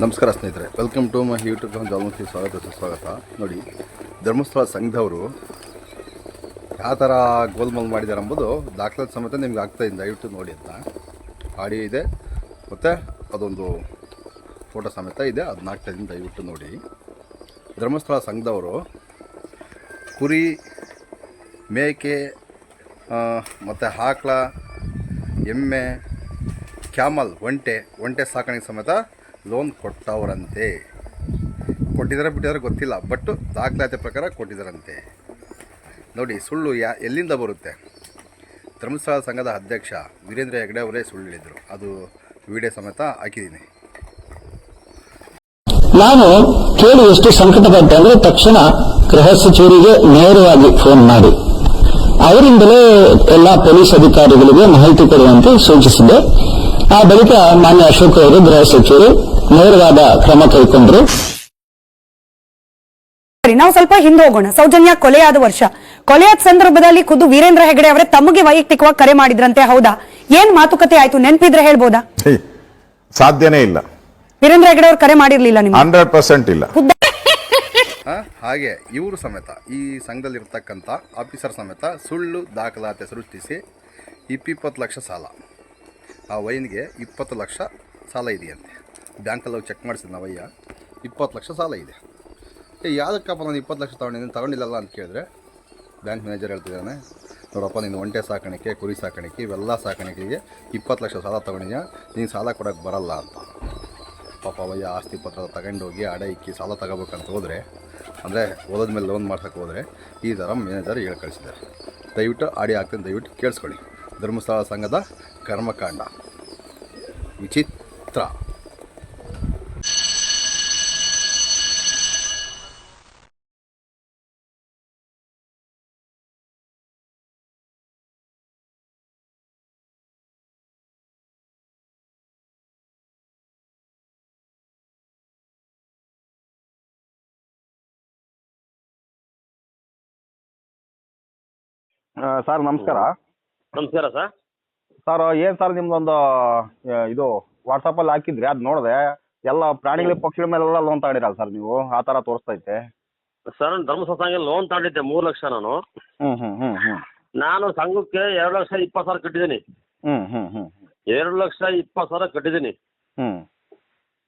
ನಮಸ್ಕಾರ ಸ್ನೇಹಿತರೆ welcome to my YouTube ಜಾಲ್ಮೂರ್ತಿ ಸ್ವಾಗತ, ಸುಸ್ವಾಗತ. ನೋಡಿ, ಧರ್ಮಸ್ಥಳ ಸಂಘದವರು ಯಾವ ಥರ ಗೋಲ್ಮಲ್ ಮಾಡಿದ್ದಾರೆ ಎಂಬುದು ದಾಖಲಾತಿ ಸಮೇತ ನಿಮ್ಗೆ ಆಗ್ತಾ ಇದೆ, ದಯವಿಟ್ಟು ನೋಡಿ ಅಂತ. ಆಡಿಯೋ ಇದೆ, ಮತ್ತು ಅದೊಂದು ಫೋಟೋ ಸಮೇತ ಇದೆ ಅದನ್ನ ಆಗ್ತಾ ಇದ್ದೀನಿ ದಯವಿಟ್ಟು ನೋಡಿ. ಧರ್ಮಸ್ಥಳ ಸಂಘದವರು ಕುರಿ ಮೇಕೆ ಮತ್ತು ಆಕಳ ಎಮ್ಮೆ, ಕ್ಯಾಮಲ್, ಒಂಟೆ ಒಂಟೆ ಸಾಕಾಣಿಕೆ ಸಮೇತ ಲೋನ್ ಕೊಟ್ಟವರಂತೆ ಕೊಟ್ಟಿದ್ದಾರೆ ಬಿಟ್ಟಿದ್ದಾರೆ ಗೊತ್ತಿಲ್ಲ ಬಟ್ ದಾಖಲಾತಿ ಪ್ರಕಾರ ಕೊಟ್ಟಿದ್ದಾರಂತೆ ನೋಡಿ, ಸುಳ್ಳು ಯಾ, ಎಲ್ಲಿಂದ ಬರುತ್ತೆ? ಧರ್ಮಸ್ಥಳ ಸಂಘದ ಅಧ್ಯಕ್ಷ ವೀರೇಂದ್ರ ಹೆಗ್ಡೆ ಅವರೇ ಸುಳ್ಳು ಹೇಳಿದರು. ಅದು ವಿಡಿಯೋ ಸಮೇತ ಹಾಕಿದ್ದೀನಿ. ನಾನು ಕೇಳಿ ಎಷ್ಟು ಸಂಕಟಪಟ್ಟೆ ಅಂದ್ರೆ ತಕ್ಷಣ ಗೃಹ ಸಚಿವರಿಗೆ ನೇರವಾಗಿ ಫೋನ್ ಮಾಡಿ. ಅವರಿಂದಲೇ ಎಲ್ಲ ಪೊಲೀಸ್ ಅಧಿಕಾರಿಗಳಿಗೆ ಮಾಹಿತಿ ಕೊಡುವಂತೆ ಸೂಚಿಸಿದೆ. ಆ ಬಳಿಕ ಮಾನ್ಯ ಅಶೋಕ್ ಅವರು ಗೃಹ ಸಚಿವರು ನೇರವಾದ ಕ್ರಮ ಕೈಗೊಂಡರು. ಸರಿ ನಾವು ಸ್ವಲ್ಪ ಹಿಂದೆ ಹೋಗೋಣ. ಸೌಜನ್ಯ ಕೊಲೆಯಾದ ವರ್ಷ. ಕೊಲೆಯಾದ ಸಂದರ್ಭದಲ್ಲಿ ಖುದ್ದು ವೀರೇಂದ್ರ ಹೆಗಡೆ ಅವರೇ ತಮಗೆ ವೈಯಕ್ತಿಕವಾಗಿ ಕರೆ ಮಾಡಿದ್ರಂತೆ ಹೌದಾ? ಏನ್ ಮಾತುಕತೆ ಆಯ್ತು? ನೆನಪಿದ್ರೆ ಹೇಳ್ಬೋದಾ? ಸಾಧ್ಯನೇ ಇಲ್ಲ. ವೀರೇಂದ್ರ ಹೆಗಡೆ ಅವರು ಕರೆ ಮಾಡಿರ್ಲಿಲ್ಲ ನಿಮ್ಗೆ? ಹಂಡ್ರೆಡ್ ಪರ್ಸೆಂಟ್ ಇಲ್ಲ. ಆ, ಹಾಗೆ ಇವರು ಸಮೇತ ಈ ಸಂಘದಲ್ಲಿರ್ತಕ್ಕಂಥ ಆಫೀಸರ್ ಸಮೇತ ಸುಳ್ಳು ದಾಖಲಾತಿ ಸೃಷ್ಟಿಸಿ ಇಪ್ಪಿಪ್ಪತ್ತು ಲಕ್ಷ ಸಾಲ. ಆ ವೈನ್ಗೆ ಇಪ್ಪತ್ತು ಲಕ್ಷ ಸಾಲ ಇದೆಯಂತೆ. ಬ್ಯಾಂಕಲ್ಲಿ ಹೋಗಿ ಚೆಕ್ ಮಾಡಿಸಿದ್ ನಾವಯ್ಯ ಇಪ್ಪತ್ತು ಲಕ್ಷ ಸಾಲ ಇದೆ. ಏ, ಯಾವುದಕ್ಕಪ್ಪ ನಾನು ಇಪ್ಪತ್ತು ಲಕ್ಷ ತೊಗೊಂಡಿದ್ದೀನಿ ತಗೊಂಡಿಲ್ಲಲ್ಲ ಅಂತ ಕೇಳಿದ್ರೆ ಬ್ಯಾಂಕ್ ಮ್ಯಾನೇಜರ್ ಹೇಳ್ತಿದ್ದಾನೆ, ನೋಡಪ್ಪ, ನೀನು ಒಂಟೆ ಸಾಕಾಣಿಕೆ, ಕುರಿ ಸಾಕಾಣಿಕೆ, ಇವೆಲ್ಲ ಸಾಕಾಣಿಕೆಗೆ ಇಪ್ಪತ್ತು ಲಕ್ಷ ಸಾಲ ತೊಗೊಂಡಿದ್ಯಾ? ನೀನು ಸಾಲ ಕೊಡೋಕ್ಕೆ ಬರಲ್ಲ ಅಂತ. ಪಾಪ ಅವಯ್ಯ ಆಸ್ತಿ ಪತ್ರ ತಗೊಂಡೋಗಿ ಅಡ ಇಕ್ಕಿ ಸಾಲ ತಗೋಬೇಕಂತ ಹೋದರೆ, ಅಂದರೆ ಓದೋದ ಮೇಲೆ ಲೋನ್ ಮಾಡ್ಸೋಕ್ಕೆ ಹೋದರೆ ಈ ಥರ ಮ್ಯಾನೇಜರ್ ಹೇಳಿ ಕಳಿಸಿದ್ದಾರೆ ದಯವಿಟ್ಟು ಆಡಿ ಆಗ್ತದೆ ದಯವಿಟ್ಟು ಕೇಳಿಸ್ಕೊಳ್ಳಿ. ಧರ್ಮಸ್ಥಳ ಸಂಘದ ಕರ್ಮಕಾಂಡ. ವಿಚಿತ್ರ. ಆ, ಸರ್ ನಮಸ್ಕಾರ. ನಮಸ್ಕಾರ ಸರ್. ಸರ್ ಏನ್ ಸರ್ ನಿಮ್ದೊಂದು ಇದು ವಾಟ್ಸಪ್ಪಲ್ಲಿ ಹಾಕಿದ್ರಿ? ಅದ್ ನೋಡಿದೆ. ಎಲ್ಲ ಪ್ರಾಣಿಗಳ ಪಕ್ಷಿಗಳ ಮೇಲೆಲ್ಲ ಲೋನ್ ತಗೊಂಡಿರಲ್ಲ ಸರ್ ನೀವು? ಆ ತರ ತೋರಿಸ್ತೈತೆ. ಸರ್ ಧರ್ಮ ಸಂಘ ಲೋನ್ ತಗೊಂಡಿದ್ದೆ ಮೂರು ಲಕ್ಷ ನಾನು. ಹ್ಞೂ ಹ್ಞೂ ಹ್ಞೂ ಹ್ಞೂ ನಾನು ಸಂಘಕ್ಕೆ ಎರಡು ಲಕ್ಷ ಇಪ್ಪತ್ತು ಸಾವಿರ ಕಟ್ಟಿದ್ದೀನಿ. ಹ್ಞೂ ಹ್ಞೂ ಹ್ಞೂ ಎರಡು ಲಕ್ಷ ಇಪ್ಪತ್ತು ಸಾವಿರ ಕಟ್ಟಿದ್ದೀನಿ. ಹ್ಞೂ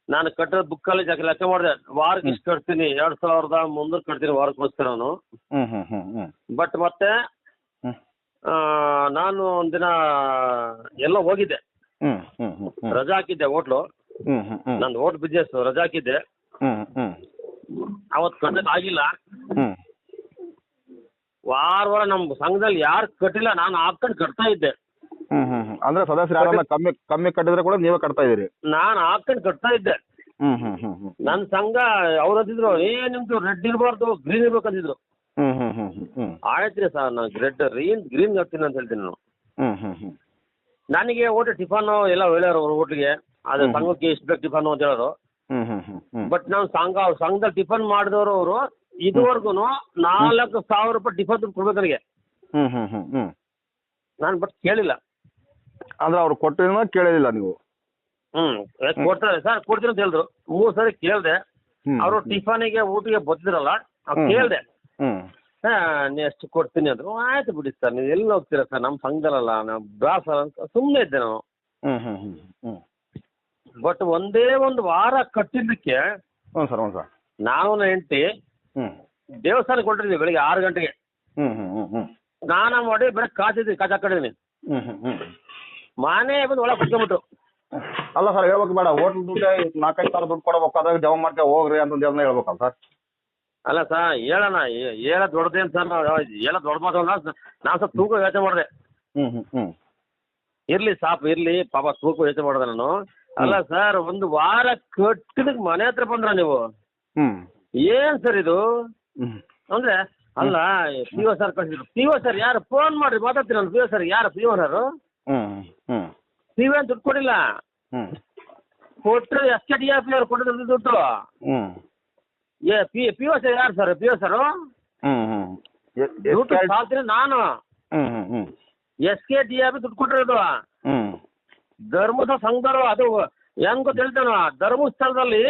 ನಾನು ಕಟ್ಟಿರೋ ಬುಕ್ಕಲ್ಲಿ ಲೆಕ್ಕ ಮಾಡಿದೆ. ವಾರಕ್ಕೆ ಇಷ್ಟು ಕಟ್ತೀನಿ. ಎರಡ್ ಸಾವಿರದ ಮುನ್ನೂರು ಕಟ್ತೀನಿ ವಾರಕ್ಕೋಸ್ಕರ ನಾನು. ಬಟ್ ಮತ್ತೆ ಹ್ಮ್. ನಾನು ಒಂದಿನ ಎಲ್ಲ ಹೋಗಿದ್ದೆ. ರಜಾ ಹಾಕಿದ್ದೆ ಹೋಟ್ಲು. ಹ್ಮ್ ನಂದು ಹೋಟ್ ಬಿಸ್ನೆಸ್ ರಜಾ ಹಾಕಿದ್ದೆ. ಹ್ಮ್ ಹ್ಮ್. ಅವತ್ತು ಆಗಿಲ್ಲ. ಹ್ಮ್. ವಾರ ವಾರ ನಮ್ಮ ಸಂಘದಲ್ಲಿ ಯಾರು ಕಟ್ಟಿಲ್ಲ ನಾನು ಹಾಕೊಂಡು ಕಟ್ತಾ ಇದ್ದೆ. ಹ್ಮ್ ಹ್ಮ್ ಅಂದರೆ ಸದಸ್ಯರು ಯಾರನ್ನ ಕಮ್ಮಿ ಕಮ್ಮಿ ಕಟ್ಟಿದ್ರೆ ಕೂಡ ನೀವೇ ಕಟ್ತಾ ಇದ್ದೀರಿ? ನಾನು ಹಾಕೊಂಡು ಕಟ್ತಾ ಇದ್ದೆ. ಹ್ಮ್ ಹ್ಮ್ ಹ್ಮ್ ಹ್ಮ್. ನನ್ನ ಸಂಘ ಅವ್ರು ಅಂತಿದ್ರು ಏ ನಿಮ್ದು ರೆಡ್ ಇರಬಾರ್ದು ಗ್ರೀನ್ ಇರ್ಬೇಕು ಅಂತಿದ್ರು ಹ್ಮ್ ಹ್ಮ್ ಆಯ್ತ್ರಿ ಸರ್ ನಾನು ಗ್ರೆಡ್ ರೀನ್ ಗ್ರೀನ್ ಹಾಕ್ತೀನಿ ಅಂತ ಹೇಳ್ತೀನಿ ನಾನು. ನನಗೆ ಓಟ ಟಿಫನ್ ಎಲ್ಲ ಹೇಳ್ಯಾರ ಅವ್ರ ಹೋಟ್ಲಿಗೆ ಅದು ಸಂಘಕ್ಕೆ ಇಷ್ಟು ಬೇಕು ಟಿಫನ್ ಅಂತ ಹೇಳೋರು ಬಟ್ ನಾವು ಸಂಘ ಸಂಘದಲ್ಲಿ ಟಿಫನ್ ಮಾಡಿದವರು ಅವರು ಇದುವರೆಗೂ ನಾಲ್ಕು ಸಾವಿರ ರೂಪಾಯಿ ಟಿಫನ್ ದುಡ್ಡು ಕೊಡ್ಬೇಕು ನನಗೆ. ಹ್ಮ್ ಹ್ಮ್ ನಾನು ಬಟ್ ಕೇಳಿಲ್ಲ. ಅಂದ್ರೆ ಅವ್ರು ಕೊಟ್ಟಿರೋ ಕೇಳಿಲ್ಲ ನೀವು? ಹ್ಮ್ ಕೊಡ್ತಾರೆ ಸರ್ ಕೊಡ್ತೀನಿ ಅಂತ ಹೇಳಿದ್ರು. ಮೂರು ಸರಿ ಕೇಳಿದೆ. ಹ್ಮ್. ಅವರು ಟಿಫನಿಗೆ ಊಟಿಗೆ ಬರ್ತಿದ್ರಲ್ಲ ಹ್ಮ್. ಕೇಳಿದೆ. ಹ್ಮ್ ಎಷ್ಟು ಕೊಡ್ತೀನಿ ಅಂದ್ರು ಆಯ್ತು ಬಿಡಿ ಸರ್ ನೀವು ಎಲ್ಲಿ ಹೋಗ್ತೀರಾ ಸರ್ ನಮ್ಮ ಸಂಘದಲ್ಲ ನಾವು ಬ್ರಾಸರ್ ಅಂತ ಸುಮ್ಮನೆ ಇದ್ದೆ ನಾವು. ಹ್ಮ್ ಹ್ಮ್ ಹ್ಮ್ ಹ್ಮ್ ಬಟ್ ಒಂದೇ ಒಂದು ವಾರ ಕಟ್ಟಿದ್ದಕ್ಕೆ ಹ್ಞೂ ಸರ್ ಹ್ಞೂ ಸರ್ ನಾನು ನನ್ನ ಹೆಂಡತಿ ಹ್ಮ್ ದೇವಸ್ಥಾನಕ್ಕೆ ಹೊರಟಿದ್ವಿ ಬೆಳಿಗ್ಗೆ ಆರು ಗಂಟೆಗೆ. ಹ್ಮ್ ಹ್ಮ್ ಹ್ಮ್ ಹ್ಮ್ ಸ್ನಾನ ಮಾಡಿ ಬೇರೆ ಕಾಚಿದ್ವಿ ಕಾಚ್ ಹಾಕೊಂಡಿದ್ದೀನಿ ಹ್ಮ್ ಹ್ಮ್ ಹ್ಮ್ ಮನೆ ಬಂದು ಒಳಗೆ ಕುತ್ಕೊಂಡ್ಬಿಟ್ರು. ಅಲ್ಲ ಸರ್ ಹೇಳ್ಬೇಕು ಬೇಡ. ಹೋಟ್ಲ್ ದುಡ್ಡು ನಾಲ್ಕೈದು ಸಾವಿರ ದುಡ್ಡು ಕೊಡಬೇಕಾದ್ರೆ ಅದಾಗ ಜಮಾ ಮಾಡ್ಕೊ ಹೋಗ್ರಿ ಅಂತ ಹೇಳ್ಬೇಕಲ್ಲ ಸರ್ ಅಲ್ಲ ಸರ್ ಹೇಳೋಣ ಹೇಳ ದೊಡ್ಡದೇನು ಸರ್ ಹೇಳ ದೊಡ್ಡ ಮಾತಲ್ಲ ನಾನು ಸ್ವಲ್ಪ ತೂಕ ಯೋಚನೆ ಮಾಡಿದೆ. ಹ್ಮ್ ಹ್ಮ್ ಹ್ಮ್. ಇರ್ಲಿ ಸಾಪ್ ಇರ್ಲಿ ಪಾಪ ತೂಕ ಯೋಚನೆ ಮಾಡಿದೆ ನಾನು. ಅಲ್ಲ ಸರ್ ಒಂದು ವಾರ ಕಟ್ಟಿದ ಮನೆ ಹತ್ರ ಬಂದ್ರ ನೀವು? ಹ್ಮ್. ಏನ್ ಸರ್ ಇದು? ಅಂದ್ರೆ ಅಲ್ಲ ಪಿ ಒ ಸರ್ ಕಳಿಸಿದ್ರು. ಪಿ ಒ ಸರ್ ಯಾರು? ಫೋನ್ ಮಾಡ್ರಿ ಮಾತಾಡ್ತೀನಿ ನಾನು ಪಿ ಒ ಸರ್. ಯಾರು P O sir P O ದುಡ್ಡು ಕೊಡಿಲ್ಲ ಕೊಟ್ಟರೆ ಎಸ್ ಕೆ ಡಿ ಎಫ್ ಅವ್ರು ಕೊಟ್ಟಿದ್ರು ದುಡ್ಡು. ಏ ಪಿ ಪಿ ಒ ಸರ್ ಯಾರು ಸರ್ ಪಿ ಒ ಸರ್ ಸಾಲ್ತೀನಿ ನಾನು. ಎಸ್ ಕೆ ಡಿ ಆರ್ ದುಡ್ಡು ಕೊಟ್ಟಿರೋದು ಧರ್ಮದ ಸಂಘದವರು ಅದು ಹೆಂಗ್ ಗೊತ್ತ ಹೇಳ್ತಾನ ಧರ್ಮಸ್ಥಳದಲ್ಲಿ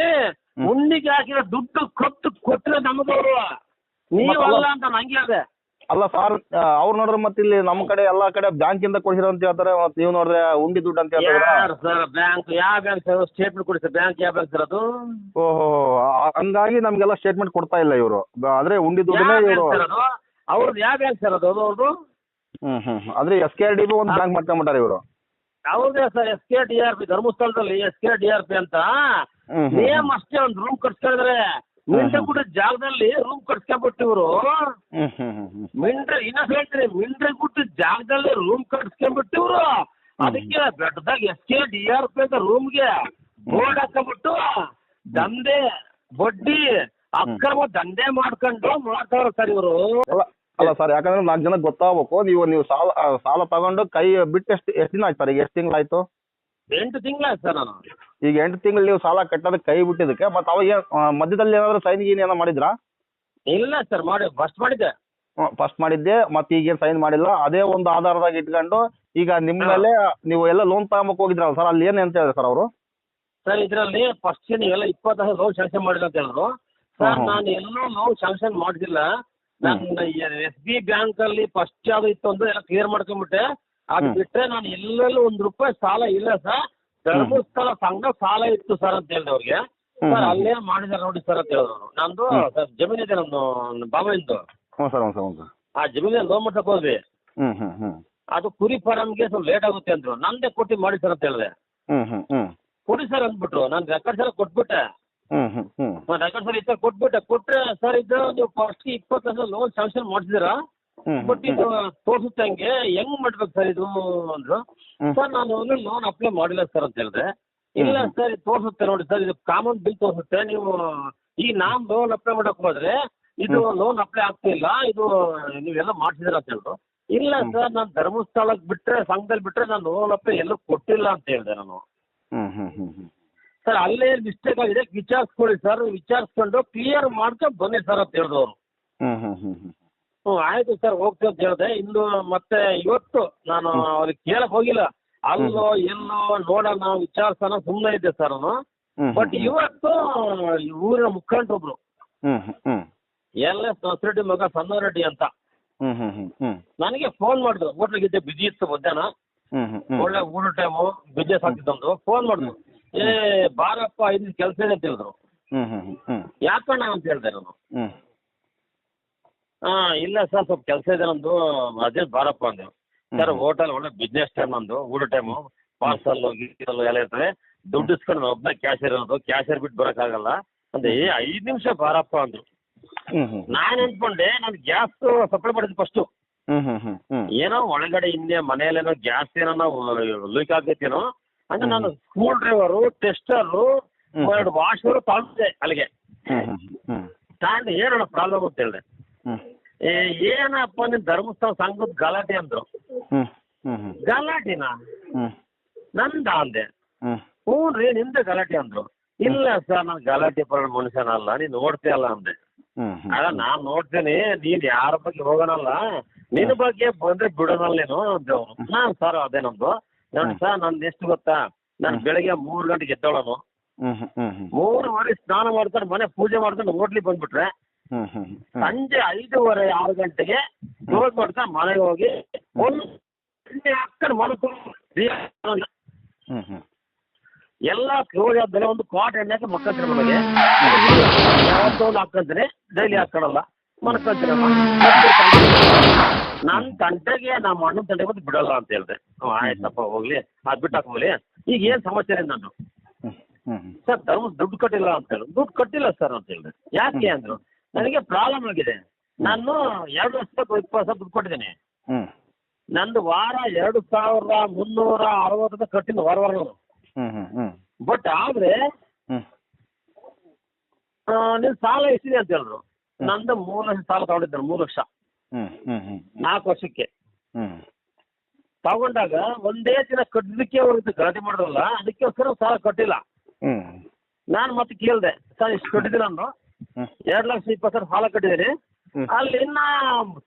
ಮುಂದಿಗೆ ಹಾಕಿರೋ ದುಡ್ಡು ಕೊಟ್ಟು ಕೊಟ್ಟರೆ ನಮಗವರು ನೀವಲ್ಲ ಅಂತ ನಂಗೆ ಅದೇ ಅಲ್ಲ ಸರ್ ಅವ್ರು ನೋಡಿದ್ರೆ ಮತ್ತೆ ಇಲ್ಲಿ ನಮ್ಮ ಕಡೆ ಎಲ್ಲಾ ಕಡೆ ಬ್ಯಾಂಕ್ ಇಂದ ಕೊಡಿಸಿರೋ ಅಂತ ಹೇಳ್ತಾರೆ ಮತ್ತೆ ನೀವು ನೋಡ್ರೆ ಉಂಡಿ ದುಡ್ಡು ಅಂತ ಹೇಳ್ತಾರೆ ಸರ್ ಬ್ಯಾಂಕ್ ಯಾವ ಬ್ಯಾಂಕ್ ಸ್ಟೇಟ್ಮೆಂಟ್ ಕೊಡಿ ಸರ್ ಬ್ಯಾಂಕ್ ಯಾವ ಬ್ಯಾಂಕ್ ಸರ್ ಅದು? ಓಹೋ. ಹಂಗಾಗಿ ನಮ್ಗೆಲ್ಲ ಸ್ಟೇಟ್ಮೆಂಟ್ ಕೊಡ್ತಾ ಇಲ್ಲ ಇವರು. ಆದ್ರೆ ಉಂಡಿ ದುಡ್ಡನ್ನೇ ಇವರು ಅವ್ರದ್ದು ಯಾವ ಬ್ಯಾಂಕ್ ಸರ್ ಅದು ಅವ್ರದ್ದು? ಹ್ಮ್ ಹ್ಮ್. ಅಂದ್ರೆ ಎಸ್ ಕೆ ಆರ್ ಡಿ ಒಂದು ಬ್ಯಾಂಕ್ ಮಾಡ್ಕೊಂಡ್ಬಿಟ್ಟಾರೆ ಇವರು. ಅವ್ರದೇ sir S K D R P ಧರ್ಮಸ್ಥಳದಲ್ಲಿ S K D R P ಅಂತ. ನೇಮ್ ಅಷ್ಟೇ ಒಂದು ರೂಮ್ ಕಟ್ಸ್ಕೊಂಡಿದ್ರೆ. ಮಿಂಡ್ರಗುಡ್ಡ ಜಾಗದಲ್ಲಿ ರೂಮ್ ಕಟ್ಸ್ಕೊಂಡ್ಬಿಟ್ಟು ಇವರು ಹ್ಮ್ ಹ್ಮ್ ಹ್ಮ್ ಹ್ಮ್. ಮಿಂಡ್ರ ಇನ್ನ ಹೇಳ್ತೀನಿ ಮಿಂಡ್ರಗುಡ್ಡ ಜಾಗದಲ್ಲಿ ರೂಮ್ ಕಟ್ಸ್ಕೊಂಡ್ಬಿಟ್ಟು ಇವರು ಅದಕ್ಕೆ ಬೆಟ್ಟದಾಗ S K D R P ಅಂತ ರೂಮ್ಗೆ ಬೋರ್ಡ್ ಹಾಕೊಂಡ್ಬಿಟ್ಟು ದಂಧೆ ಬಡ್ಡಿ ಅಕ್ರಮ ದಂಧೆ ಮಾಡ್ಕೊಂಡು ಮಾಡ್ತಾರ ಸರ್ ಇವರು. ಅಲ್ಲ ಸರ್ ಯಾಕಂದ್ರೆ ನಾಲ್ಕು ಜನ ಗೊತ್ತಾಗಬೇಕು ನೀವು ನೀವು ಸಾಲ ಆ, ಸಾಲ ತಗೊಂಡು ಕೈ ಬಿಟ್ಟು ಎಷ್ಟು ಎಷ್ಟು ದಿನ ಆಯ್ತು ಸರ್ ಈಗ ಎಷ್ಟು ತಿಂಗಳಾಯ್ತು? ಎಂಟು ತಿಂಗಳಾಯ್ತು ಸರ್ ನಾನು. ಈಗ ಎಂಟು ತಿಂಗಳು ನೀವು ಸಾಲ ಕಟ್ಟೋದು ಕೈ ಬಿಟ್ಟಿದ್ದಕ್ಕೆ ಮತ್ತೆ ಅವಾಗ ಏನ್- ಆ, ಮಧ್ಯದಲ್ಲಿ ಏನಾದ್ರು ಸೈನ್ ಗೀನ್ ಏನೋ ಮಾಡಿದ್ರಾ? ಇಲ್ಲ ಸರ್ ಮಾಡಿ ಫಸ್ಟ್ ಮಾಡಿದ್ದೆ. ಫಸ್ಟ್ ಮಾಡಿದ್ದೆ ಮತ್ತೆ ಈಗೇನು ಸೈನ್ ಮಾಡಿಲ್ಲ ಅದೇ ಒಂದು ಆಧಾರದಾಗ ಇಟ್ಕೊಂಡು ಈಗ ನಿಮ್ಮ. ಮೇಲೆ ನೀವು ಎಲ್ಲ ಲೋನ್ ತಗೊಂಬಕ್ ಹೋಗಿದ್ರಲ್ಲ ಸರ್ ಅಲ್ಲಿ ಏನು ಅಂತ ಹೇಳಿದ್ರೆ ಸರ್ ಅವರು? ಸರ್ ಇದರಲ್ಲಿ ಫಸ್ಟ್ ನೀವೆಲ್ಲ ಇಪ್ಪತ್ತು ಲೋನ್ ಶಾಂಕ್ಷನ್ ಮಾಡಿಲ್ಲ ಅಂತ ಹೇಳಿದ್ರು. ಸರ್. ನಾನು ಎಲ್ಲೂ ಲೋನ್ ಶಾಂಕ್ಷನ್ ಮಾಡಿದಿಲ್ಲ ನನ್ನ ಎಸ್ ಬಿ ಬ್ಯಾಂಕ್ ಅಲ್ಲಿ ಫಸ್ಟ್ ಯಾವ್ದು ಇತ್ತು ಅಂದ್ರೆ ಎಲ್ಲ ಕ್ಲಿಯರ್ ಮಾಡ್ಕೊಂಡ್ಬಿಟ್ಟೆ. ಅದು ಬಿಟ್ಟರೆ ಬಿಟ್ರೆ ನಾನು ಎಲ್ಲೆಲ್ಲೂ ಒಂದ್ ರೂಪಾಯಿ ಸಾಲ ಇಲ್ಲ ಸರ್. ಧರ್ಮಸ್ಥಳ ಸಂಘ ಸಾಲ ಇತ್ತು ಸರ್ ಅಂತ ಹೇಳಿದೆ ಅವ್ರಿಗೆ. ಸರ್. ಅಲ್ಲೇ ಮಾಡಿದಾರೆ ನೋಡಿ ಸರ್ ಅಂತ ಹೇಳಿದ್ರು ನಂದು ಜಮೀನಿದೆ ಸರ್ ಜಮೀನ್ ಇದೆ ನಮ್ದು ಬಾಬಾಯಿಂದು ಬಾಬಾಯಿಂದ. ಹ್ಞೂ ಸರ್ ಹ್ಞೂ ಸರ್ ಹ್ಞೂ ಸರ್. ಆ ಜಮೀನಲ್ಲಿ ಲೋನ್ ಮಾಡ್ಸಕ್ ಹೋದ್ವಿ. ಅದು ಕುರಿ ಫಾರಂಗೆ ಸ್ವಲ್ಪ ಲೇಟ್ ಆಗುತ್ತೆ ಅಂದ್ರು. ನಂದೇ ಕೊಟ್ಟಿ ಮಾಡಿ ಸರ್ ಅಂತ ಹೇಳಿದೆ. ಕೊಡಿ ಸರ್ ಅಂದ್ಬಿಟ್ರು. ನಾನು ರೆಕಾರ್ಡ್ಸ್ ಎಲ್ಲ ಕೊಟ್ಬಿಟ್ಟೆ. ಹ್ಮ್ ಹ್ಮ್ ಹ್ಞೂ ನಾನು ರೆಕಾರ್ಡ್ ಸರ್ ಇತ್ತ ಕೊಟ್ಬಿಟ್ಟೆ. ಕೊಟ್ರೆ ಸರ್ ಇದು ನೀವು ಫಸ್ಟ್ ಇಪ್ಪತ್ತು ಲಕ್ಷ ಲೋನ್ ಸ್ಯಾಂಕ್ಷನ್ ಮಾಡಿಸಿದಿರಾ ಬಟ್ ಇದು ತೋರಿಸುತ್ತೆ ಹಂಗೆ ಹೆಂಗ್ ಮಾಡ್ಬೇಕು ಸರ್ ಇದು ಅಂದ್ರು? ಹ್ಮ್. ಸರ್ ನಾನು ಲೋನ್ ಅಪ್ಲೈ ಮಾಡಿಲ್ಲ ಸರ್ ಅಂತ ಹೇಳಿದ್ರೆ ಇಲ್ಲ ಹ್ಮ್. ಸರ್ ಇದು ತೋರಿಸುತ್ತೆ ನೋಡಿ ಸರ್ ಇದು ಕಾಮನ್ ಬಿಲ್ ತೋರಿಸುತ್ತೆ. ನೀವು ಈಗ ನಾನ್ ಲೋನ್ ಅಪ್ಲೈ ಮಾಡಕ್ ಹೋದ್ರೆ ಇದು ಲೋನ್ ಅಪ್ಲೈ ಆಗ್ತಿಲ್ಲ ಇದು ನೀವೆಲ್ಲ ಮಾಡ್ಸಿದಿರ ಅಂತ ಹೇಳಿದ್ರು. ಇಲ್ಲ ಸರ್ ನಾನು ಧರ್ಮಸ್ಥಳಕ್ ಬಿಟ್ರೆ ಸಂಘದಲ್ಲಿ ಬಿಟ್ರೆ ನಾನು ಲೋನ್ ಅಪ್ಲೈ ಎಲ್ಲೂ ಕೊಟ್ಟಿಲ್ಲ ಅಂತ ಹೇಳಿದೆ ನಾನು. ಹ್ಮ್ ಹ್ಞೂ ಸರ್ ಅಲ್ಲೇ ಮಿಸ್ಟೇಕ್ ಆಗಿದೆ. ವಿಚಾರಿಸ್ಕೊಳ್ಳಿ ಸರ್. ವಿಚಾರಿಸ್ಕೊಂಡು ಕ್ಲಿಯರ್ ಮಾಡ್ಕೊಂಡು ಬನ್ನಿ ಸರ್ ಅಂತ ಹೇಳಿದವರು. ಹ್ಮ್ ಹ್ಮ್ ಹ್ಞೂ ಆಯ್ತು ಸರ್ ಹೋಗ್ತೀವಿ ಅಂತ ಹೇಳಿದೆ. ಇನ್ನು ಮತ್ತೆ ಇವತ್ತು ನಾನು ಅವ್ರಿಗೆ ಕೇಳಕ್ ಹೋಗಿಲ್ಲ. ಅಲ್ಲೋ ಎಲ್ಲೋ ನೋಡೋಣ ವಿಚಾರಿಸೋಣ ಸುಮ್ಮನೆ ಇದ್ದೆ ಸರ್ ಅವನು ಬಟ್ ಇವತ್ತು ಊರಿನ ಮುಖಂಡರೊಬ್ರು. ಹ್ಮ್ ಹ್ಮ್ ಎಲ್ ಎಸ್ ನಸರೆಡ್ಡಿ ಮಗ ಸಣ್ಣರೆಡ್ಡಿ ಅಂತ. ಹ್ಮ್ ಹ್ಮ್ ನನಗೆ ಫೋನ್ ಮಾಡಿದ್ರು. ಹೋಟ್ಲಿಗಿದ್ದೆ ಬಿಜಿ ಇತ್ತು ಮಧ್ಯಾಹ್ನ. ಒಳ್ಳೆ ಊರು ಟೈಮು ಬಿಸ್ನೆಸ್ ಆಗ್ತಿದ್ದೊಂದು ಫೋನ್ ಮಾಡಿದ್ರು ಏ ಬಾರಪ್ಪ ಇದ್ ಕೆಲಸ ಇದೆ ಅಂತ ಹೇಳಿದ್ರು. ಯಾಕಣ್ಣ ಅಂತ ಹೇಳ್ದೆ ನಾನು. ಹಾ ಇಲ್ಲ ಸರ್ ಸ್ವಲ್ಪ ಕೆಲಸ ಇದೆ ನಂದು. ಅದೇ ಬಾರಪ್ಪ ಅಂದ್ರು ಸರ್ ಹೋಟೆಲ್ ಒಳ್ಳೆ ಬಿಸ್ನೆಸ್ ಟೈಮ್ ನಂದು ಊಟ ಟೈಮು ಪಾರ್ಸಲ್ ಗೀಸಲ್ ಎಲ್ಲ ಇರ್ತದೆ. ದುಡ್ಡು ಇಸ್ಕೊಂಡು ಒಬ್ಬ ಒಬ್ಬನೇ ಕ್ಯಾಶಿಯರ್ ಇರೋದು. ಕ್ಯಾಶಿಯರ್ ಬಿಟ್ಟು ಬರೋಕ್ಕಾಗಲ್ಲ ಅಂದ್ರೆ ಏ ಐದು ನಿಮಿಷ ಬಾರಪ್ಪ ಅಂದ್ರು. ನಾನ್ ಅನ್ಕೊಂಡೆ ನಾನು ಗ್ಯಾಸ್ ಸಪ್ಲೈ ಮಾಡಿದ್ ಫಸ್ಟು ಏನೋ ಒಳಗಡೆ ಹಿಂದೆ ಮನೆಯಲ್ಲೇನೋ ಗ್ಯಾಸ್ ಏನೋ ಲೀಕ್ ಆಗೈತೇನೋ ಅಂದ್ರೆ ನಾನು ಸ್ಕೂಲ್ ಡ್ರೈವರು ಟೆಸ್ಟರು. ಎರಡು ವಾಶರು ತಗೊಂಡೆ ಅಲ್ಲಿಗೆ. ತಗೊಂಡು ಏನೋ ಪ್ರಾಬ್ಲಮ್ ಅಂತ ಹೇಳಿದೆ. ಏ ಏನಪ್ಪ ನಿನ್ ಧರ್ಮಸ್ಥಳ ಸಂಘದ ಗಲಾಟೆ ಅಂದ್ರು. ಗಲಾಟೆನಾ? ನಂದ ಅಂದೆ. ಹ್ಞೂ ರೀ ನಿಂದ ಗಲಾಟೆ ಅಂದ್ರು. ಇಲ್ಲ ಸರ್ ನಾನು ಗಲಾಟೆ ಪರ ಮನುಷ್ಯನಲ್ಲ ನೀನ್ ನೋಡ್ತೀಯಲ್ಲ ಅಂದೆ. ಅಲ್ಲ ನಾನ್ ನೋಡ್ತೇನೆ ನೀನ್ ಯಾರ ಬಗ್ಗೆ ಹೋಗೋಣಲ್ಲ ನಿನ್ ಬಗ್ಗೆ ಬಂದ್ರೆ ಬಿಡೋದಲ್ಲ ನೀನು ಹಾ ಸರ್ ಅದೇ ನಮ್ದು. ನನ್ ಸರ್ ನಂದು ಎಷ್ಟು ಗೊತ್ತಾ? ನಾನು ಬೆಳಗ್ಗೆ ಮೂರು ಗಂಟೆಗೆ ಎದ್ದೋಳನು. ಮೂರುವರೆ ಸ್ನಾನ ಮಾಡ್ಕೊಂಡು ಮನೆ ಪೂಜೆ ಮಾಡ್ಕೊಂಡು ಹೋಟ್ಲಿ ಬಂದ್ಬಿಟ್ರೆ ಸಂಜೆ ಐದೂವರೆ ಆರು ಗಂಟೆಗೆ ಕ್ಲೋಸ್ ಮಾಡ್ತಾ ಮನೆಗೆ ಹೋಗಿ ಒಂದು ಗಂಟೆ ಹಾಕ್ಕೊಂಡು ಮನೆ ಎಲ್ಲ ಕ್ಲೋಸ್ ಆದ್ಮೇಲೆ ಒಂದು ಕಾಟ್ ಎಣ್ಣೆ ಹಾಕಿ ಯಾವತ್ತೊಂದು ಮನೆಗೆ ಯಾವತ್ತೋ ಒಂದು ಹಾಕೊಂತೀನಿ. ಡೈಲಿ ಹಾಕೊಳಲ್ಲ. ಮನ್ಕೊಂತೀನಮ್ಮ ನನ್ನ ತಂಟೆಗೆ ನಮ್ಮ ಅಣ್ಣನ ತಂಟೆ ಬಂದು ಬಿಡಲ್ಲ ಅಂತ ಹೇಳಿದೆ. ಹ್ಞೂ ಆಯ್ತಪ್ಪ ಹೋಗ್ಲಿ. ಅದ್ ಬಿಟ್ಟು ಹಾಕೋಲಿ ಈಗ ಏನ್ ಸಮಸ್ಯೆ ನಾನು? ಸರ್ ಧರ್ಮ ದುಡ್ಡು ಕಟ್ಟಿಲ್ಲ ಅಂತ ಹೇಳಿ ದುಡ್ಡು ಕಟ್ಟಿಲ್ಲ ಸರ್ ಅಂತ ಹೇಳಿದೆ. ಯಾಕೆ ಅಂದ್ರು? ನನಗೆ ಪ್ರಾಬ್ಲಮ್ ಆಗಿದೆ. ನಾನು ಎರಡು ವರ್ಷಕ್ಕೆ ಇಪ್ಪತ್ತು ಸಾವಿರ ದುಡ್ಡು ಕೊಟ್ಟಿದ್ದೀನಿ. ನಂದು ವಾರ ಎರಡು ಸಾವಿರದ ಮುನ್ನೂರ ಅರವತ್ತ ಕಟ್ಟಿನ ವಾರ ವಾರ ಬಟ್ ಆದ್ರೆ ನೀವು ನಿನ್ ಸಾಲ ಎಷ್ಟಿದೆ ಅಂತ ಹೇಳಿದ್ರು? ನಂದು ಮೂರು ಲಕ್ಷ ಸಾಲ ತಗೊಂಡಿದ್ದಾರೆ ಮೂರು ಲಕ್ಷ ನಾಲ್ಕು ವರ್ಷಕ್ಕೆ. ತಗೊಂಡಾಗ ಒಂದೇ ದಿನ ಕಟ್ಟಲಿಕ್ಕೆ ಅವ್ರದ್ದು ಗಲಾಟೆ ಮಾಡಿದ್ರಲ್ಲ ಅದಕ್ಕೋಸ್ಕರ ಸಾಲ ಕಟ್ಟಿಲ್ಲ. ನಾನ್ ಮತ್ತೆ ಕೇಳ್ದೆ ಸರ್ ಇಷ್ಟು ಕಟ್ಟಿದ್ದೀನಿ ಅಂದ್ರು. ಎರಡ್ ಲಕ್ಷ ಇಪ್ಪತ್ತು ಸಾವಿರ ಸಾಲ ಕಟ್ಟಿದೀನಿ. ಅಲ್ಲಿ ಇನ್ನ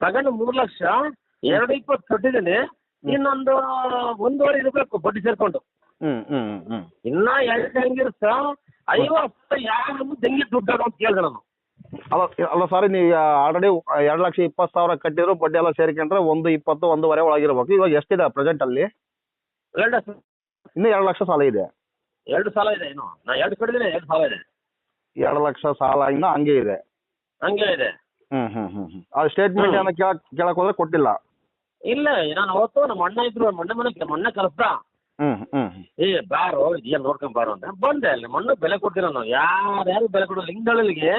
ತಗೊಂಡು ಮೂರು ಲಕ್ಷ ಎರಡು ಇಪ್ಪತ್ತು ಕಟ್ಟಿದೀನಿ ಇನ್ನೊಂದು ಒಂದೂವರೆ ಇರಬೇಕು ಬಡ್ಡಿ ಸೇರ್ಕೊಂಡು. ಹ್ಮ್ ಹ್ಮ್ ಹ್ಮ್. ಇನ್ನ ಎರಡು ಹೆಂಗಿರುತ್ತ ಐವತ್ತು ಯಾರು ತೆಂಗಿ ದುಡ್ಡು ಅಂತ ಕೇಳಿದೆ ನಾನು. ಅಲ್ಲ ಅಲ್ಲ ಸರ್ ನೀವು ಆಲ್ರೆಡಿ ಎರಡು ಲಕ್ಷ ಇಪ್ಪತ್ತು ಸಾವಿರ ಕಟ್ಟಿದ್ರು ಬಡ್ಡಿ ಎಲ್ಲ ಸೇರಿಕೊಂಡ್ರೆ ಒಂದು ಇಪ್ಪತ್ತು ಒಂದೂವರೆ ಒಳಗಿರ್ಬೇಕು. ಇವಾಗ ಎಷ್ಟಿದೆ ಪ್ರೆಸೆಂಟ್ ಅಲ್ಲಿ? ಎರಡು ಇನ್ನೂ ಎರಡು ಲಕ್ಷ ಸಾಲ ಇದೆ. ಎರಡು ಸಾಲ ಇದೆ ಇನ್ನು. ನಾ ಎರಡು ಕಡಿದಿನಿ ಎರಡು ಸಾಲ ಇದೆ. ಎರಡು ಲಕ್ಷ ಸಾಲ ಇನ್ನೂ ಹಂಗೆ ಇದೆ. ಹಂಗೆ ಇದೆ. ಹ್ಮ್ ಹ್ಮ್ ಹ್ಮ್ ಅದು ಸ್ಟೇಟ್ಮೆಂಟ್ ಏನೋ ಕೇಳಕ್ ಕೇಳಕ್ ಹೋದ್ರೆ ಕೊಟ್ಟಿಲ್ಲ. ಇಲ್ಲ ನಾನು ಅವತ್ತು ನಮ್ಮ ಅಣ್ಣ ಇದ್ರು ಮೊನ್ನೆ ಮನೆ ಮೊನ್ನೆ ಕರೆಸ್ದ ಹ್ಮ್ ಹ್ಮ್ ಏ ಬಾರೋ ಏನ್ ನೋಡ್ಕೊಂಡ್ ಬಾರೋ ಅಂತ. ಬಂದೆ ಅಲ್ಲಿ ಮಣ್ಣು ಬೆಲೆ ನಾನು. ಯಾರ್ಯಾರು ಬೆಲೆ ಕೊಡೋದು? ಲಿಂಗಗಳಿಗೆ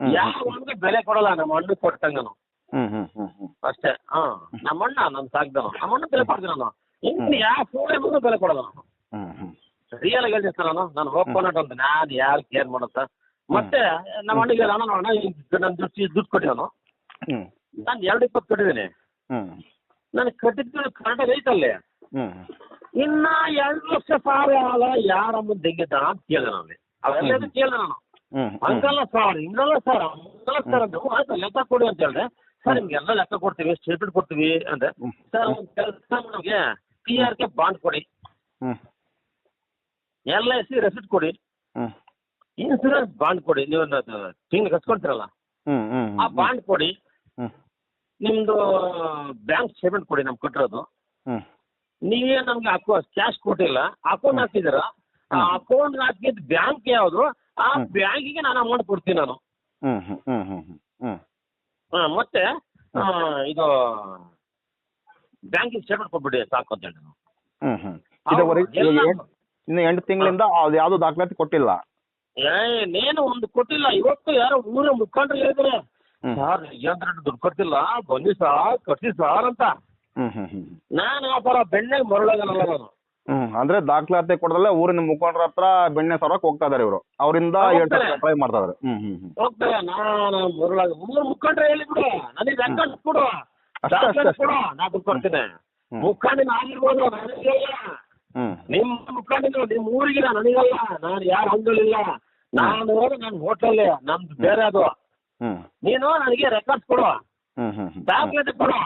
ಹ್ಮ್. ಯಾವನ್ಗೂ ಬೆಲೆ ಕೊಡಲ್ಲ ನಮ್ಮ ಅಣ್ಣ ಕೊಟ್ಟಂಗ ನಾನು ಹ್ಮ್ ಹ್ಮ್ ಹ್ಮ್ ಹ್ಮ್. ಅಷ್ಟೇ ಹಾ ನಮ್ಮ ಅಣ್ಣ ನನ್ ಸಾಕ್ದನು ನಮ್ಮ ಅಣ್ಣ ಬೆಲೆ ಕೊಡ್ತೀನಿ ನಾನು. ಇನ್ನು ಯಾವ ಸೂಳೆ ಬೆಲೆ ಕೊಡಲ್ಲ ನಾನು ರಿಯಲ್ ಆಗಿ ಹೇಳ್ತೀನಿ ಸರ್ ನಾನು ನಾನು ಓಪನ್ ಅಂತ ನಾನು ಯಾರು ಕೇರ್ ಮಾಡುತ್ತ ಮತ್ತೆ ನಮ್ಮ ಅಣ್ಣಿಗೆ ನಾನು ನೋಡೋಣ ನನ್ನ ದುಡ್ಡು ದುಡ್ಡು ಕೊಟ್ಟಿ ನಾನು ನಾನು ಎರಡು ಇಪ್ಪತ್ತು ಕೊಟ್ಟಿದ್ದೀನಿ. ನಾನು ಕಟ್ಟಿದ್ದು ಕರೆಕ್ಟಾಗಿ ಐತಲ್ಲೇ ಇನ್ನ ಎರಡು ಲಕ್ಷ ಸಾವಿರ ಅಲ್ಲ ಯಾರಮ್ಮ ತೆಗಿತ ಅಂತ ಕೇಳಿದೆ ನಾನು ಅವೆಲ್ಲ ಕೇಳಿದೆ ನಾನು. ಹಂಗಲ್ಲ ಸರ್ ಹಿಂಗಲ್ಲ ಸರ್ ಹಂಗಲ್ಲ ಸರ್ ಅಂತ ಆಯ್ತು ಲೆಕ್ಕ ಕೊಡಿ ಅಂತ ಹೇಳಿದೆ. ಸರ್ ನಿಮ್ಗೆಲ್ಲ ಲೆಕ್ಕ ಕೊಡ್ತೀವಿ ಸ್ಟೇಟ್ಮೆಂಟ್ ಕೊಡ್ತೀವಿ ಅಂದ್ರೆ ಸರ್ ಒಂದು ಕೆಲಸ ನಮಗೆ ಪಿ ಆರ್ ಕೆ ಬಾಂಡ್ ಕೊಡಿ. ಎಲ್ ಐ ಸಿ ರೆಸಿಟ್ ಕೊಡಿ. ಇನ್ಸೂರೆನ್ಸ್ ಬಾಂಡ್ ಕೊಡಿ. ನೀವು ತಿಂಗ್ಳು ಕಸ್ಕೊಳ್ತೀರಲ್ಲ ಆ ಬಾಂಡ್ ಕೊಡಿ. ನಿಮ್ದು ಬ್ಯಾಂಕ್ ಸ್ಟೇಟ್ಮೆಂಟ್ ಕೊಡಿ ನಮ್ಗೆ ಕೊಟ್ಟಿರೋದು ನೀವೇ ನಮ್ಗೆ ಅಕೌಂಟ್ ಕ್ಯಾಶ್ ಕೊಟ್ಟಿಲ್ಲ. ಅಕೌಂಟ್ ಹಾಕಿದೀರ ಆ ಅಕೌಂಟ್ ಹಾಕಿದ ಬ್ಯಾಂಕ್ ಯಾವುದು? ಆ ಬ್ಯಾಂಕಿಗೆ ನಾನು ಅಮೌಂಟ್ ಕೊಡ್ತೀನಿ ನಾನು. ಹ್ಮ್ ಹ್ಮ್ ಹ್ಮ್ ಹ್ಮ್ ಹ್ಮ್ ಮತ್ತೆ ಆ, ಇದು ಬ್ಯಾಂಕಿಗೆ ಸ್ಟೇಟ್ಮೆಂಟ್ ಕೊಟ್ಬಿಡಿ ಸಾಕು ಅಂತ ಹೇಳಿ. ನಾನು ಹ್ಮ್. ಹ್ಮ್ ಇದುವರೆಗೆ ಎಲ್ಲ- ಇನ್ನು ಎಂಟು ತಿಂಗಳಿಂದ ಅದು ಯಾವುದು ದಾಖಲಾತಿ ಕೊಟ್ಟಿಲ್ಲ. ಏ ನೇನು ಒಂದು ಕೊಟ್ಟಿಲ್ಲ. ಇವತ್ತು ಯಾರೋ ಊರ ಮುಖಂಡ್ರು ಹೇಳಿದ್ರೆ. ಹ್ಮ್. ಸರ್ ಏನ್ರ ದುಡ್ಡು ಕೊಟ್ಟಿಲ್ಲ. ಬನ್ನಿ ಸಾರ್ ಕಟ್ಟಿ ಸಾರ್ ಅಂತ. ಹ್ಮ್ ಹ್ಮ್ ಹ್ಮ್ ನಾನು ಆ ಥರ ಬೆಣ್ಣೆಗೆ ಮರಳಾಗಲ್ಲ ನಾನು. ಹ್ಮ್ ಅಂದ್ರೆ ದಾಖಲಾತಿ ಕೊಡದಲ್ಲೇ ಊರಿನ ಮುಖಂಡರ ಹತ್ರ ಬೆಣ್ಣೆ ಸರಕ್ ಹೋಗ್ತಾ ಇದಾರೆ ಇವರು. ಅವರಿಂದ ಟ್ರೈ ಮಾಡ್ತಾ ಇದಾರೆ ಹ್ಮ್ ಹ್ಮ್ ಹ್ಮ್. ಹೋಗ್ತಾರೆ. ನಾನು ಮುಖಂಡ್ರೆ ನನಗೆ ರೆಕಾರ್ಡ್ ಕೊಡು. ಅಷ್ಟೇ, ದಾಖಲೆ ಅಷ್ಟೇ. ಕೊಡು. ನಾ ದುಡ್ಡು ಕೊಡ್ತೀನಿ. ಹ್ಮ್. ಮುಖಂಡಿನ ಆಗಿರ್ಬೋದು ನನಗಿಲ್ಲ ಹ್ಮ್. ನಿಮ್ಮ ಮುಖಂಡಿನ ನಿಮ್ಮ ನನಗಲ್ಲ. ನಾನು ಯಾರು ಹಂಗಳಿಲ್ಲ ನಾನು ನಾನು ಹೋಟೆಲ್ ನಮ್ದು ಬೇರೆ ಅದು. ಹ್ಮ್. ನೀನು ನನಗೆ ರೆಕಾರ್ಡ್ಸ್ ಕೊಡು. ಹ್ಮ್ ಹ್ಮ್ ಹ್ಮ್. ದಾಖಲೆ ಕೊಡು.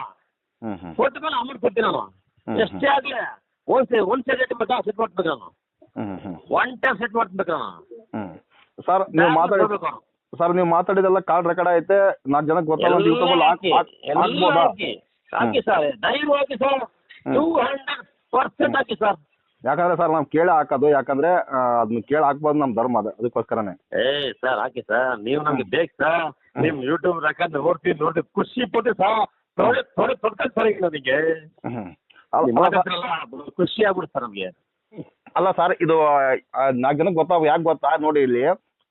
ಹ್ಮ್ ಹ್ಮ್. ಕೊಟ್ಟ ಮೇಲೆ ಅಮೌಂಟ್ ಕೊಡ್ತೀನಿ ನಾನು. ಹ್ಮ್. ಎಷ್ಟೇ ಆಗ್ಲಿ. ಒಂದ್ ಸೆ ಒಂದ್ ಸೆಕೆಂಡ್ ಮಟ್ಟ ಸೆಟ್ ಮಾಡ್ಬೇಕು ನಾನು ಹ್ಮ್ ಹ್ಮ್. ಒನ್ ಟೈಮ್ ಸೆಟ್ ಮಾಡ್ಬೇಕು ನಾನು ಹ್ಮ್. ಸರ್ ನೀವು ಮಾತಾಡಿ ಕೊಡ್ಬೇಕು. ಸರ್ ನೀವು ಮಾತಾಡಿದೆಲ್ಲ ಕಾಲ್ ರೆಕಾರ್ಡ್ ಐತೆ ನಾಲ್ಕು ಜನಕ್ಕೆ ಗೊತ್ತಲ್ಲ ಎಲ್ಲ ಯೂಟ್ಯೂಬ್ ಅಲ್ಲಿ ಹಾಕಿ, ಎಲ್ಲ ಹಾಕ್ಬೋದಾ? ಹಾಕಿ. ಹಾಕಿ ಸರ್ ಧೈರ್ಯ ಹಾಕಿ ಸರ್ ಟೂ ಹಂಡ್ರೆಡ್ ಪರ್ಸೆಂಟ್ ಹಾಕಿ ಸರ್ ಯಾಕಂದ್ರೆ ಸರ್ ನಾವು ಕೇಳಿ ಹಾಕೋದು ಯಾಕಂದ್ರೆ ಆ, ಅದನ್ನ ಕೇಳಿ ಹಾಕ್ಬೋದು ನಮ್ಮ ಧರ್ಮ ಅದ ಅದಕ್ಕೋಸ್ಕರನೇ. ಏ ಸರ್ ಹಾಕಿ ಸರ್ ನೀವು ನಮ್ಗೆ ಬೇಕು ಸರ್ ನಿಮ್ ಯೂಟ್ಯೂಬ್ ರೆಕಾರ್ಡ್ ನೋಡ್ತೀವಿ ನೋಡಿ ಖುಷಿ ಪಟ್ಟು ಸರ್ ಥೋಡೆ ಥೋಡೆ ತೊಡ್ಕೊಂಡು ಸರ್ ಈಗ ನನಗೆ ಹ್ಮ್. ಅಲ್ಲ ನಿಮ್ ಸರ್- ಖುಷಿ ಆಗ್ಬಿಡುತ್ತೆ ಸರ್ ನಮ್ಗೆ. ಅಲ್ಲ ಸರ್ ಇದು ನಾಲ್ಕು ಜನಕ್ಕೆ ಗೊತ್ತಾಗ ಯಾಕೆ ಗೊತ್ತಾ ನೋಡಿ ಇಲ್ಲಿ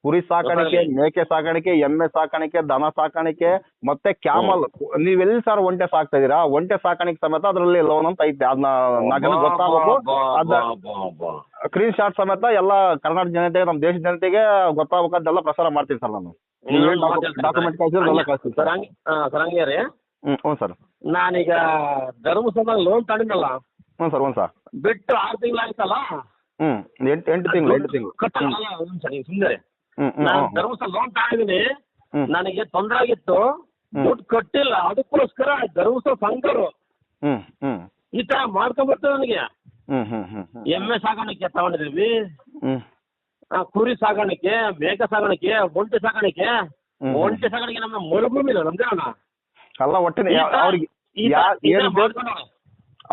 ಕುರಿ ಸಾಕಾಣಿಕೆ ಮೇಕೆ ಸಾಕಾಣಿಕೆ ಎಮ್ಮೆ ಸಾಕಾಣಿಕೆ ದನ ಸಾಕಾಣಿಕೆ ಮತ್ತೆ ಕ್ಯಾಮಲ್. ನೀವೆಲ್ಲಿ ಸರ್ ಒಂಟೆ ಸಾಕ್ತಾ ಇದೀರಾ ಒಂಟೆ ಸಾಕಾಣಿಕೆ ಸಮೇತ ಅದರಲ್ಲಿ ಲೋನ್ ಅಂತ ಐತೆ. ಅದನ್ನ ನಾಲ್ಕು ಗೊತ್ತಾಗಬೇಕು ಅದ ಸ್ಕ್ರೀನ್ ಶಾಟ್ ಸಮೇತ ಎಲ್ಲ ಕರ್ನಾಟಕ ಜನತೆಗೆ ನಮ್ಮ ದೇಶದ ಜನತೆಗೆ ಗೊತ್ತಾಗಬೇಕಂತೆಲ್ಲ ಪ್ರಸಾರ ಮಾಡ್ತೀನಿ ಸರ್ ನಾನು. ಡಾಕ್ಯುಮೆಂಟ್ ಕಳ್ಸಿದ್ರೆ ಎಲ್ಲ ಕಳಿಸ್ತೀನಿ ಸರ್. ಸರ್ ಸರ್ ಹ್ಞೂ ಸರ್. ನಾನೀಗ ಧರ್ಮಸ್ಥಳದಲ್ಲಿ ಲೋನ್ ತಗೊಂಡಿನಲ್ಲ ಹ್ಞೂ ಸರ್ ಹ್ಞೂ ಸರ್. ಬಿಟ್ಟು ಆರು ತಿಂಗಳು ಆಯ್ತಲ್ಲ? ಹ್ಮ್ ಎಂಟು ಎಂಟು ತಿಂಗಳು ಎಂಟು ತಿಂಗಳು. ಕಟ್ಟಲ್ಲ ಒಂದ್ ಸುಮ್ಮನೆ ಹ್ಮ್ ನಾನು ಧರ್ಮಸ್ಥಳ ಲೋನ್ ತಗೊಂಡಿದ್ದೀನಿ. ನನಗೆ ತೊಂದರೆ ಆಗಿತ್ತು. ಹ್ಮ್. ದುಡ್ಡು ಕಟ್ಟಿಲ್ಲ. ಅದಕ್ಕೋಸ್ಕರ ಧರ್ಮಸ್ಥಳ ಸಂಘರು ಈ ತರ ಮಾಡ್ಕೊಂಡ್ಬರ್ತೇವೆ ನನಗೆ. ಎಮ್ಮೆ ಸಾಗಾಣಿಕೆ ತಗೊಂಡಿದೀವಿ. ಆ, ಕುರಿ ಸಾಗಾಣಿಕೆ ಮೇಕೆ ಸಾಗಾಣಿಕೆ ಒಂಟೆ ಸಾಗಾಣಿಕೆ. ಹ್ಮ್. ಒಂಟೆ ಸಾಗಾಣಿಕೆ ನಮ್ಮ ಮರುಭೂಮಿ ನಮ್ದೇ ಅಲ್ಲ ಒಟ್ಟಿನ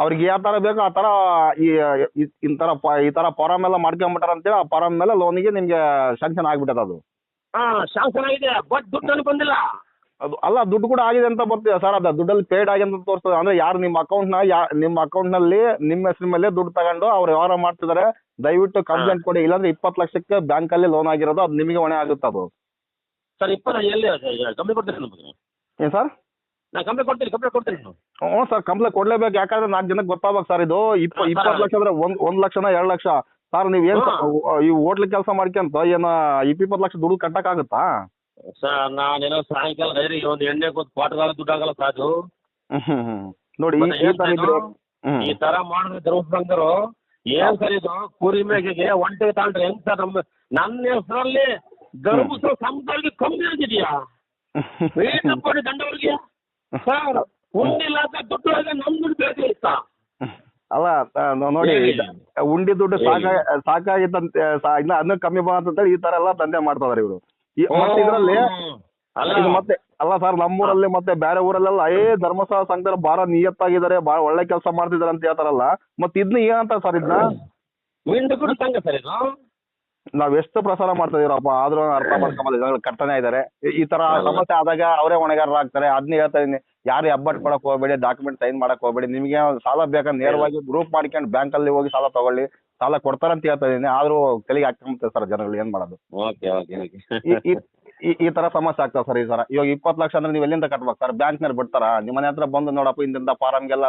ಅವ್ರಿಗೆ ಯಾವ ತರ ಬೇಕೋ ಆ ತರ ಈ ಇಂತರ ಈ ತರ ಫಾರಂ ಎಲ್ಲ ಮಾಡ್ಕೊಂಬಿಟ್ಟಾರ ಅಂತೇಳಿ ಆ ಫಾರಂ ಮೇಲೆ ಲೋನಿಗೆ ನಿಮ್ಗೆ ಸ್ಯಾಂಕ್ಷನ್ ಆಗ್ಬಿಟ್ಟದ ಅದು. ಹಾ ಶಾಂಕ್ಷನ್ ಆಗಿದೆ. ಬಟ್ ದುಡ್ಡು ಬಂದಿಲ್ಲ. ಅದು ಅಲ್ಲ ದುಡ್ಡು ಕೂಡ ಆಗಿದೆ ಅಂತ ಬರ್ತೀವಿ ಸರ್. ಅದು ದುಡ್ಡಲ್ಲಿ ಪೇಡ್ ಆಗಿದೆ ಅಂತ ತೋರಿಸ್ತದೆ. ಅಂದ್ರೆ ಯಾರು ನಿಮ್ಮ ಅಕೌಂಟ್ನ ಯಾ ನಿಮ್ಮ ಅಕೌಂಟ್ನಲ್ಲಿ ನಿಮ್ಮ ಹೆಸರು ಮೇಲೆ ದುಡ್ಡು ತಗೊಂಡು ಅವ್ರು ವ್ಯವಹಾರ ಮಾಡ್ತಿದ್ದಾರೆ ದಯವಿಟ್ಟು ಕಂಪ್ಲೇಂಟ್ ಕೊಡಿ. ಇಲ್ಲಾಂದ್ರೆ ಇಪ್ಪತ್ ಲಕ್ಷಕ್ಕೆ ಬ್ಯಾಂಕಲ್ಲಿ ಲೋನ್ ಆಗಿರೋದು ಅದು ನಿಮಗೆ ಹೊಣೆ ಆಗುತ್ತೆ ಅದು. ಸರ್ ಇಪ್ಪತ್ತು ಎಲ್ಲಿ ಏನು ಸರ್? ನಾನು ಕಂಪ್ನಿ ಕೊಡ್ತೀನಿ ಕಂಪ್ನಿ ಕೊಡ್ತೀನಿ ನಾನು. ಹ್ಞೂ ಸರ್ ಕಂಪ್ಲೇಂಟ್ ಕೊಡ್ಲೇಬೇಕು. ಯಾಕಂದ್ರೆ ನಾಲ್ಕು ಜನಕ್ಕೆ ಗೊತ್ತಾಗ್ಬೇಕು ಸರ್ ಇದು. ಇಪ್ಪ ಹಾ, ಇಪ್ಪತ್ತು ಸರ್. ಲಕ್ಷ ಅಂದ್ರೆ ಒಂದ್ ಒಂದ್ ಲಕ್ಷನ ಎರಡು ಲಕ್ಷ. ಸರ್ ನೀವು ಏನು ಹಾ. ಈ ಹೋಟ್ಲ್ ಕೆಲಸ ಮಾಡ್ಕೊಂತ ಏನ ಇಪ್ಪತ್ತು ಲಕ್ಷ ದುಡ್ಡು ಕಟ್ಟಕ್ಕಾಗುತ್ತಾ? ಸರ್ ನಾನೇನೋ ಸಾಯಂಕಾಲ ಡೈರಿ ಒಂದು ಎಣ್ಣೆ ಕೊಟ್ಟು ಕ್ವಾರ್ಟರ್ ದುಡ್ಡು ಆಗಲ್ಲ ಸರ್ ಅದು. ಹ್ಮ್ ಹ್ಮ್ ಹ್ಮ್. ನೋಡಿ ಈ- ಮತ್ತೆ ಈ ತರ ಇದ್ರೆ ಇದು? ಹ್ಮ್. ಈ ತರ ಮಾಡಿದ್ರೆ ಧರ್ಮಸ್ಥಳದವರು ಏನ್ ಸರ್ ಇದು? ಕುರಿ ಮೇಕೆಗೆ ಒಂಟೆ ತಗೊಂಡ್ರೆ ಹೆಂಗ್ ಸರ್ ನಮ್ಮ ನನ್ನ ಹೆಸರಲ್ಲಿ ಧರ್ಮಸ್ಥಳ ಸಂಘಗಳಿಗೆ ಕಮ್ಮಿ ಆಗಿದೆಯಾ ಏನಪ್ಪ ಕೊಡಿ ದಂಡವರಿಗೆ ಸರ್ ದುಡ್ಡು ನಮ್ ದುಡ್ಡು ಬೇಕೇ ಇತ್ತ? ಅಲ್ಲ ನೋಡಿ. ಉಂಡಿ ದುಡ್ಡು ಸಾಕ ಸಾಕಾಗಿತ್ತಂತೆ ಇಲ್ಲ ಇನ್ನ ಅದನ್ನ ಕಮ್ಮಿ ಬಂತಂತೇಳಿ ಈ ತರ ಎಲ್ಲ ದಂಧೆ ಮಾಡ್ತಾರೆ ಇವರು. ಮತ್ತೆ ಇದರಲ್ಲಿ ಮತ್ತೆ ಅಲ್ಲ ಸರ್ ನಮ್ಮೂರಲ್ಲಿ ಮತ್ತೆ ಬೇರೆ ಊರಲ್ಲೆಲ್ಲ ಏ ಧರ್ಮಸ್ಥಳ ಸಂಘದಲ್ಲಿ ಬಹಳ ನಿಯತ್ತಾಗಿದ್ದಾರೆ ಬಹಳ ಒಳ್ಳೆ ಕೆಲಸ ಮಾಡ್ತಿದಾರೆ ಅಂತ ಹೇಳ್ತಾರಲ್ಲ ಮತ್ತೆ ಇದನ್ನ ಏನಂತ ಸರ್ ಇದನ್ನ ಸಂಘ ಸರ್ ಇದು? ನಾವ್ ಎಷ್ಟು ಪ್ರಸಾರ ಮಾಡ್ತಾ ಇದೀರಪ್ಪ ಆದ್ರೂ ಅರ್ಥ ಮಾಡ್ಕೊಂಬಲ್ಲ ಜನಗಳು ಕಟ್ತಾನೆ ಇದಾರೆ ಈ- ಈ ತರ ಸಮಸ್ಯೆ ಆದಾಗ ಅವರೇ ಹೊಣೆಗಾರರಾಗ್ತಾರೆ. ಅದನ್ನ ಹೇಳ್ತಾ ಇದೀನಿ. ಯಾರು ಹೆಬ್ಬಟ್ ಕೊಡಕ್ ಹೋಗ್ಬೇಡಿ ಡಾಕ್ಯುಮೆಂಟ್ ಸೈನ್ ಮಾಡಕ್ ಹೋಗ್ಬೇಡಿ. ನಿಮ್ಗೆ ಸಾಲ ಬೇಕಂದ್ರೆ ನೇರವಾಗಿ ಗ್ರೂಪ್ ಮಾಡ್ಕೊಂಡು ಬ್ಯಾಂಕ್ ಅಲ್ಲಿ ಹೋಗಿ ಸಾಲ ತಗೊಳ್ಳಿ. ಸಾಲ ಕೊಡ್ತಾರಂತ ಹೇಳ್ತಾ ಇದೀನಿ. ಆದ್ರೂ ತಲೆಗೆ ಹಾಕೊಂಬಿಡ್ತಾರೆ ಸರ್ ಜನಗಳು. ಏನ್ ಮಾಡೋದು? Okay okay okay. ಈ- ಈ- ಈ ಈ ತರ ಸಮಸ್ಯೆ ಆಗ್ತಾವ ಸರ್ ಈ ಸರ ಇವಾಗ ಇಪ್ಪತ್ ಲಕ್ಷ ಅಂದ್ರೆ ನೀವು ಎಲ್ಲಿಂದ ಕಟ್ಬೇಕು ಸರ್? ಬ್ಯಾಂಕ್ನಲ್ಲಿ ಬಿಡ್ತಾರ? ನಿಮ್ಮ ಮನೆ ಹತ್ರ ಬಂದು ನೋಡಪ್ಪ ಇಂದಿಂದ ಫಾರಮ್ಗೆಲ್ಲ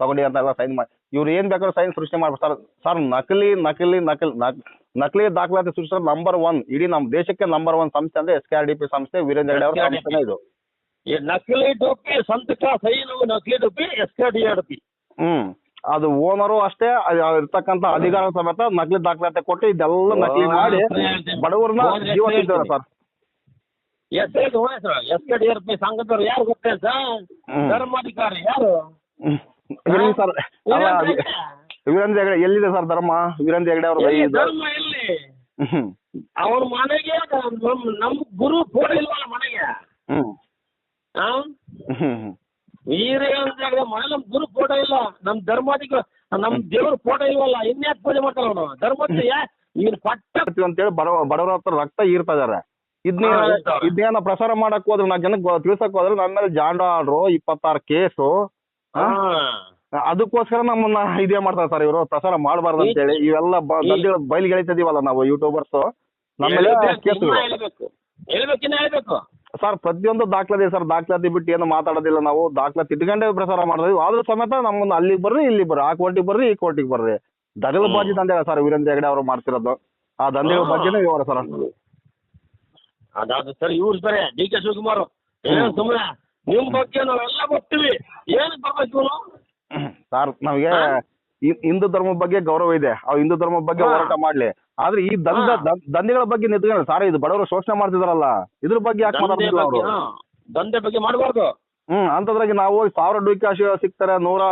ತಗೊಂಡಿ ಅಂತ ಎಲ್ಲ ಸೈನ್ ಮಾಡಿ ಇವ್ರು ಏನ್ ಬೇಕಾದ್ರೂ ಸೈನ್ ಸೃಷ್ಟಿ ಮಾಡ್ಬಿಡ್ತಾರೆ. ಸರ್ ನಕಲಿ ನಕಲಿ ನಕಲಿ ನಕ್- ನಕಲಿ ದಾಖಲಾತಿ ಸೃಷ್ಟಿ ನಂಬರ್ ಒನ್ ಇಡೀ ನಮ್ಮ ದೇಶಕ್ಕೆ ನಂಬರ್ ಒನ್ ಸಂಸ್ಥೆ ಅಂದ್ರೆ S K R D P ಸಂಸ್ಥೆ ವೀರೇಂದ್ರ ಹೆಗಡೆ ಅವರ ಸಂಸ್ಥೆನೇ ಇದು. ಈ ನಕಲಿ ಡೊಪ್ಪಿ ಸಂತಕ ಸೈನು ನಕಲಿ ಡೊಪ್ಪಿ S K D R P ಹ್ಮ್. ಅದು ಓನರು ಅಷ್ಟೇ ಇರ್ತಕ್ಕಂತ ಇರ್ತಕ್ಕಂಥ ಅಧಿಕಾರ ಸಮೇತ ನಕಲಿ ದಾಖಲಾತಿ ಕೊಟ್ಟು ಇದೆಲ್ಲ ನಕಲಿ ಮಾಡಿ ಬಡವರನ್ನ ಜೀವ ತಿಂತಾರೆ sir. S S K D R P ಸಂಘದವ್ರು ಯಾರು ಗೊತ್ತೇ ಸರ್. ಧರ್ಮಾಧಿಕಾರಿ ಯಾರು. ಸರ್. ವೀರೇಂದ್ರ ಹೆಗಡೆ ಎಲ್ಲಿದೆ ಸರ್ ಧರ್ಮ? ವೀರೇಂದ್ರ ಹೆಗಡೆ ಅವ್ರ ಎಲ್ಲಿ ಧರ್ಮ ಎಲ್ಲಿ? ಹ್ಮ್ ಅವ್ರ ಮನೆಗೆ ನಮ್ ನಮ್ ಗುರು ಕೂಡ ಇಲ್ವಲ್ಲ ಮನೆಗೆ? ಹ್ಮ್. ಆ? ಹ್ಮ್ ವೀರೇಂದ್ರ ಮನೆ ನಮ್ ಗುರು ಫೋಟೋ ಇಲ್ಲ. ನಮ್ ಧರ್ಮಾಧಿಕ ನಮ್ ದೇವ್ರ ಫೋಟೋ ಇಲ್ವಲ್ಲ ಇನ್ಯಾಕ್ ಪೂಜೆ ಮಾಡ್ತಾರ ಅವನು ಧರ್ಮಕ್ಕೆ ಇವ್ನ ಪಟ್ಟ ಅಂತೇಳಿ ಬಡವ ಬಡವರ ಹತ್ರ ರಕ್ತ ಈರ್ತಾ ಇದಾರೆ. ಇದನ್ನ ಹಾ, ಪ್ರಸಾರ ಮಾಡಕ್ ಹೋದ್ರೆ ನಾ ಜನಕ್ಕೆ ಗೊ- ತಿಳ್ಸಕ್ ಹೋದ್ರೆ ನನ್ನ ಮೇಲೆ ಜಾಂಡ ಆಡ್ರು ಇಪ್ಪತ್ತಾರು ಕೇಸು. ಹಾ. ಅದಕ್ಕೋಸ್ಕರ ನಮ್ಮನ್ನ ಇದೇ ಮಾಡ್ತಾರೆ ಸರ್ ಇವರು. ಪ್ರಸಾರ ಮಾಡಬಾರ್ದು ಅಂತೇಳಿ ಇವೆಲ್ಲ ಗದ್ದೆಗಳ ಗೆಳಿತಿದೀವಲ್ಲ ಬಯಲಿಗೆ ಎಳಿತಿದೀವಲ್ಲ ನಾವು ಯೂಟ್ಯೂಬರ್ಸ್ ಹೇಳ್ಬೇಕು, ಸರ್ ಪ್ರತಿಯೊಂದು ದಾಖಲಾತಿ ಸರ್ ದಾಖಲಾತಿ ಬಿಟ್ಟು ಏನು ಮಾತಾಡೋದಿಲ್ಲ ನಾವು. ದಾಖಲಾತಿ ಇಟ್ಕೊಂಡೇ ಪ್ರಸಾರ ಮಾಡಿದ್ವಿ ಆದ್ರೂ ಸಮೇತ ನಮ್ಮನ್ನ ಅಲ್ಲಿಗೆ ಬರ್ರಿ ಇಲ್ಲಿ ಬರ್ರಿ. ಆ ಕೋರ್ಟಿಗೆ ಬರ್ರಿ ಈ ಕೋರ್ಟಿಗೆ ಬರ್ರಿ. ದಗಲ್ ಬಾಜಿ ತಂದೆ ಸರ್ ವೀರೇಂದ್ರ ಹೆಗಡೆ ಅವರು ಮಾಡ್ತಿರೋದು. ಆ ದಂಧೆಗಳ ಬಗ್ಗೆನೇ ವಿವರ ಸರ್ ಅದಾದ ಸರ್ ಇವ್ರು ಸರ್. ಡಿ ಕೆ ಶಿವಕುಮಾರ್ ಏನು ಸುಮ್ಮನೆ ನಿಮ್ ಬಗ್ಗೆ ನಾವೆಲ್ಲ ಬರ್ತೀವಿ ಇವನು ಸರ್ ನಮಗೆ ಹಿಂದೂ ಧರ್ಮ ಬಗ್ಗೆ ಗೌರವ ಇದೆ. ಅವ್ ಹಿಂದೂ ಧರ್ಮ ಬಗ್ಗೆ. ಹೋರಾಟ ಮಾಡ್ಲಿ. ಆದ್ರೆ ಈ ದಂಧ. ದಂಧೆಗಳ ಬಗ್ಗೆ ನಿಂತ್ಕೊಳ್ಳಿ ಸಾರ್ ಇದು ಬಡವರು ಶೋಷಣೆ ಮಾಡ್ತಿದಾರಲ್ಲ. ಇದ್ರ ಬಗ್ಗೆ ಯಾಕೆ ಮಾತಾಡ್ತಿಲ್ಲ ಅವರು? ದಂಧೆ ಬಗ್ಗೆ ಮಾಡಬಾರ್ದು. ಹ್ಮ್ ಅಂತದ್ರಾಗೆ ನಾವು ಸಾವಿರ ಡಿ ಕೆ ಸಿಗ್ತಾರೆ ನೂರ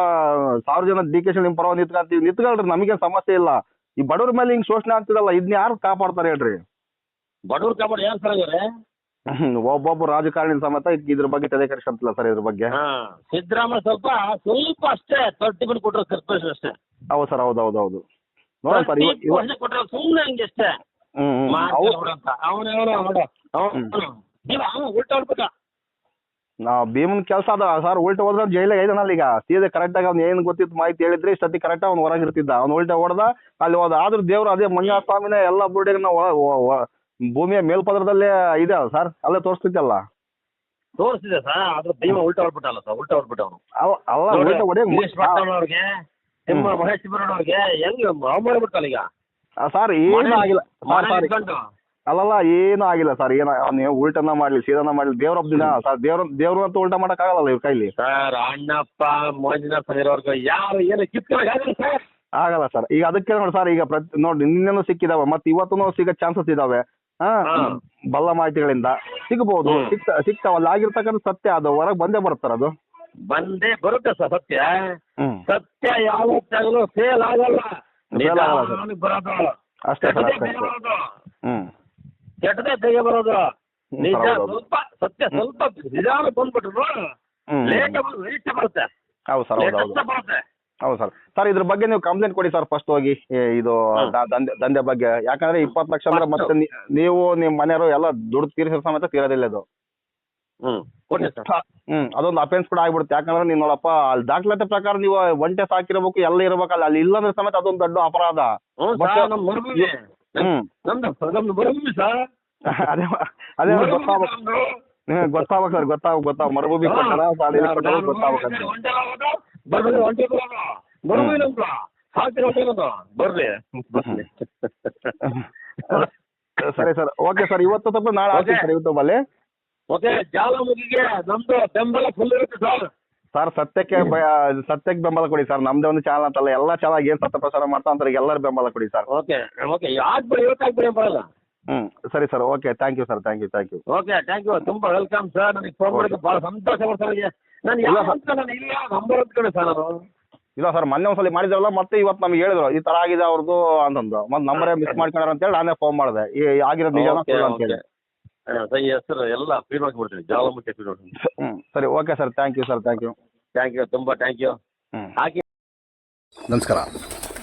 ಸಾವಿರ ಜನ ಡಿ ಕೆ ನಿಮ್ ಪರವಾಗಿ ನಿಂತ್ಕೊಂತೀವಿ. ನಿಂತ್ಕೊಳ್ರಿ ನಮಗೆ ಸಮಸ್ಯೆ ಇಲ್ಲ. ಈ ಬಡವ್ರ ಮೇಲೆ ಹಿಂಗ್ ಶೋಷಣೆ ಆಗ್ತಿದಲ್ಲ ಇದನ್ನ ಯಾರು ಕಾಪಾಡ್ತಾರೆ ಹೇಳ್ರಿ? ಬಡವ್ರ ಕಾಪಾಡಿ ಯಾರು ಸರ್ ಒಬ್ಬೊಬ್ಬ ರಾಜಕಾರಣಿ ಸಮೇತ ಇದ್ರ ಬಗ್ಗೆ ತಲೆ ಕೆಡಿಸ್ಕೊಂತಿಲ್ಲ ಸರ್ ಇದ್ರ ಬಗ್ಗೆ. ಹಾ ಸಿದ್ದರಾಮಯ್ಯ ಸ್ವಲ್ಪ ಸ್ವಲ್ಪ ಅಷ್ಟೇ ತರ್ಟಿ ಬಿಟ್ಟು ಕೊಟ್ಟರು ಕಾರ್ಪೊರೇಷನ್ ಅಷ್ಟೇ. ಹೌದು ಸರ್ ಹೌದು ಹೌದು ಹೌದು. ನೋಡೋಣ ಸರ್ ಇವ ಇವ ಕೊಟ್ಟರೆ ಸುಮ್ಮನೆ ಹಂಗೆ ಅಷ್ಟೇ. ಹ್ಮ್ ಹ್ಮ್. ಮಾಡ್ತಾರೆ ಅವು ಅಂತ. ಅವನು ಅವನು. ನೋಡು ಅವನು. ಉಲ್ಟಾ ಹೊಡ್ಬಿಟ್ಟ. ನಾವು ಭೀಮನ್ ಕೆಲಸ ಅದ. ಸರ್ ಉಲ್ಟ ಹೋದ್ರೆ ಜೈಲಿಗೆ ಐದನಲ್ಲ ಈಗ. ಸೀದೆ ಕರೆಕ್ಟ್ ಆಗಿ ಅವ್ನು ಏನ್ ಗೊತ್ತಿತ್ತು ಮಾಹಿತಿ ಹೇಳಿದ್ರೆ ಇಷ್ಟೊತ್ತಿ ಕರೆಕ್ಟ್ ಅವ್ನು ಹೊರಗಿರ್ತಿದ್ದ ಅವ್ನು ಉಲ್ಟ ಹೊಡೆದ ಅಲ್ಲಿ ಹೋದ. ಆದ್ರೂ ದೇವ್ರು ಅದೇ ಮಂಜುನಾಥ ಸ್ವಾಮಿನೇ ಎಲ್ಲ ಬುರ್ಡಿಗೆ ಭೂಮಿಯ ಮೇಲ್ಪದರದಲ್ಲೇ ಇದೆ ಸರ್ ಅಲ್ಲೇ ತೋರಿಸ್ತಿದ್ದಲ್ಲ ತೋರಿಸಿದೆ ಸರ್ ಆದ್ರೆ ಭೀಮ ಉಲ್ಟಾ ಹೊಡ್ಬಿಟ್ಟಲ್ಲ ಸರ್ ಉಲ್ಟಾ ಹೊಡ್ಬಿಟ್ಟ ಅವನು ಅವ ಅಲ್ಲ ಉಲ್ಟ ಗಿರೀಶ್ ಪಟ್ನಾಳ್ ಅವ್ರಿಗೆ ನಿಮ್ಮ ಮಹೇಶ್ ಅವ್ರಿಗೆ ಹೆಂಗ್ ಅವ್ ಮಾಡ್ಬಿಟ್ಟಲ್ಲ ಈಗ? ಸರ್ ಏನು ಆಗಿಲ್ಲ. ಸರ್ ಸರ್ ಅಲ್ಲಲ್ಲ ಏನು ಆಗಿಲ್ಲ ಸರ್ ಏನು ನೀವು ಉಲ್ಟನ ಮಾಡ್ಲಿ ಸೀದನ ಮಾಡ್ಲಿ ದೇವ್ರ ಹಬ್ಬದಿನ ಸರ್ ದೇವ್ರ ದೇವ್ರಂತ ಉಲ್ಟಾ ಮಾಡಕ್ ಆಗಲ್ಲ ಇವ್ರ ಕೈಲಿ? ಸರ್ ಅಣ್ಣಪ್ಪ ಮಂಜುನಾಥ್ ಇರೋರ್ಗೆ ಯಾರು ಏನು ಆಗಲ್ಲ ಸರ್ ಆಗಲ್ಲ ಸರ್ ಈಗ ಅದಕ್ಕೆ ನೋಡಿ ಸರ್ ಈಗ ಪ್ರತಿ ನೋಡಿ ನಿನ್ನೆನೂ ಸಿಕ್ಕಿದಾವೆ ಮತ್ತೆ ಇವತ್ತು ಸಿಗೋ ಚಾನ್ಸಸ್ ಇದಾವೆ. ಬಲ್ಲ ಮಾಹಿತಿಗಳಿಂದ ಸಿಗಬಹುದು. ಸಿಗ್ತಾ ಸಿಗ್ತಾವಲ್ಲ ಆಗಿರ್ತಕ್ಕಂಥ ಸತ್ಯ ಅದು ಹೊರಗೆ ಬಂದೇ ಬರ್ತಾರ ಅದು. ಬಂದೇ ಬರುತ್ತೆ ಸರ್ ಸತ್ಯ. ಸತ್ಯ ಯಾವತ್ತಾಗಲೂ ಫೇಲ್ ಆಗಲ್ಲ. ಅಷ್ಟೇ ಕೆಟ್ಟದೇ ಬೇಗ ಬರೋದು ನಿಜ. ಸ್ವಲ್ಪ ಸತ್ಯ ಸ್ವಲ್ಪ ನಿಧಾನ ಬಂದ್ಬಿಟ್ರು. ಲೇಟ್ ಬರುತ್ತೆ. ಹೌದು ಸರ್ ಹೌದು ಲೇಟ್ ಹೌದು ಬರುತ್ತೆ. ಹೌದು ಸರ್. ಸರ್ ಇದ್ರ ಬಗ್ಗೆ ನೀವು ಕಂಪ್ಲೇಂಟ್ ಕೊಡಿ ಸರ್ ಫಸ್ಟ್ ಹೋಗಿ. ಏ, ಇದು ದ- ದಂಧೆ ದಂಧೆ ಬಗ್ಗೆ. ಯಾಕಂದ್ರೆ ಇಪ್ಪತ್ತು ಲಕ್ಷ ಅಂದ್ರೆ ಮತ್ತೆ ನೀ- ನೀವು ನಿಮ್ಮ ಮನೆಯವರು ಎಲ್ಲ ದುಡ್ಡು ತೀರಿಸೋ ಸಮೇತ ತೀರೋದಿಲ್ಲ ಇದು. ಹ್ಮ್. ಕೊಡಿ ಸರ್. ಹ್ಮ್ ಅದೊಂದು ಅಫೆನ್ಸ್ ಕೂಡ ಆಗ್ಬಿಡುತ್ತೆ. ಯಾಕಂದ್ರೆ ನೀವು ನೋಡಪ್ಪ ಅಲ್ಲಿ ದಾಖಲಾತಿ ಪ್ರಕಾರ ನೀವು ಒಂಟೆ ಸಾಕಿರ್ಬೇಕು ಎಲ್ಲ ಇರ್ಬೇಕು ಅಲ್ಲಿ ಅಲ್ಲಿ ಇಲ್ಲಂದ್ರೆ ಸಮೇತ ಅದೊಂದು ದೊಡ್ಡ ಅಪರಾಧ. ಹ್ಞೂ ಮತ್ತೆ- ಸರ್ ನಮ್ಮ ಮರುಭೂಮಿ. ಹ್ಮ್. ನಮ್ದು ನಮ್ದು ಮರುಭೂಮಿ ಸರ್. ಅದೇ ಅದೇ ಮರುಭೂಮಿ ಗೊತ್ತಾಗ್ಬೇಕು. ನಮ್ದು. ಹ್ಮ್, ಗೊತ್ತಾಗ್ಬೇಕು ಸರ್ ಗೊತ್ತಾಗ ಗೊತ್ತಾಗ ಮರುಭೂಮಿ ಕೊಟ್ಟಾರ ಸಾಲ ಕೊಟ್ಟಾರ ನಾನು ಗೊತ್ತಾಗ್ಬೇಕಂತ ಒಂಟೆ ಹೋಗೋದು, ಬರ್ಬೇಕು ಒಂಟೆ ಬರೋದು. ಮರುಭೂಮಿ ನಮ್ದು ಸಾಕಿರೋ ಒಂಟೆ ನಮ್ದು. ಬರ್ರಿ. ಬರ್ರಿ ಸರಿ ಸರ್. Okay sir. ಇವತ್ತು ತಪ್ಪು ನಾಳೆ Okay. ಸರ್ ಇವತ್ತು ಬಲ್ಲಿ ಓಕೆ ಜಾಲಮುಖಿಗೆ ನಮ್ದು ಬೆಂಬಲ ಫುಲ್ ಇರುತ್ತೆ ಸರ್. ಸರ್ ಸತ್ಯಕ್ಕೆ ಸತ್ಯಕ್ಕೆ ಬೆಂಬಲ ಕೊಡಿ ಸರ್. ನಮ್ದೇ ಒಂದು ಚಾನಲ್ ಅಂತಲ್ಲ ಎಲ್ಲ ಚಾನಲ್ ಏನ್ ಸತ್ಯ ಪ್ರಸಾರ ಮಾಡ್ತಾ ಅಂತ ಎಲ್ಲರೂ ಬೆಂಬಲ ಕೊಡಿ ಸರ್. Okay okay. ಆಗ್ಬಿಡಿ ಇವತ್ತಾಗ್ಬಿಡಿ ಬರಲ್ಲ ಹ್ಮ್. ಸರಿ sir. Okay. Thank you sir thank you thank you okay thank you ತುಂಬಾ ವೆಲ್ಕಮ್ ಸರ್ ನನಗೆ ಫೋನ್ ಮಾಡಿದ್ರೆ ಬಹಳ ಸಂತೋಷ ಪಡ್ತಾರೆ ನಾನು ಇಲ್ಲ ನಾನು ನಂಬರ್ ಸರ್ ನಾನು. ಇಲ್ಲ ಸರ್ ಮೊನ್ನೆ ಒಂದ್ಸಲಿ ಮಾಡಿದ್ರಲ್ಲ ಮತ್ತೆ ಇವತ್ತು ನಮ್ಗೆ ಹೇಳಿದ್ರು ಈ ತರ ಆಗಿದೆ ಅವ್ರದ್ದು ಅಂತಂದು. ಮತ್ತೆ ನಂಬರೇ ಮಿಸ್ ಮಾಡ್ಕೊಂಡ್ರ ಅಂತೇಳಿ ನಾನೇ ಫೋನ್ ಮಾಡಿದೆ. ಈ ಆಗಿರೋ ನಿಜ ಓಕೆ ಓಕೆ. ಸರ್ ಹೆಸರು ಎಲ್ಲ ಸರಿ okay sir thank you sir thank you thank you ತುಂಬಾ ಥ್ಯಾಂಕ್ ಯು ಹಾಕಿ ನಮಸ್ಕಾರ.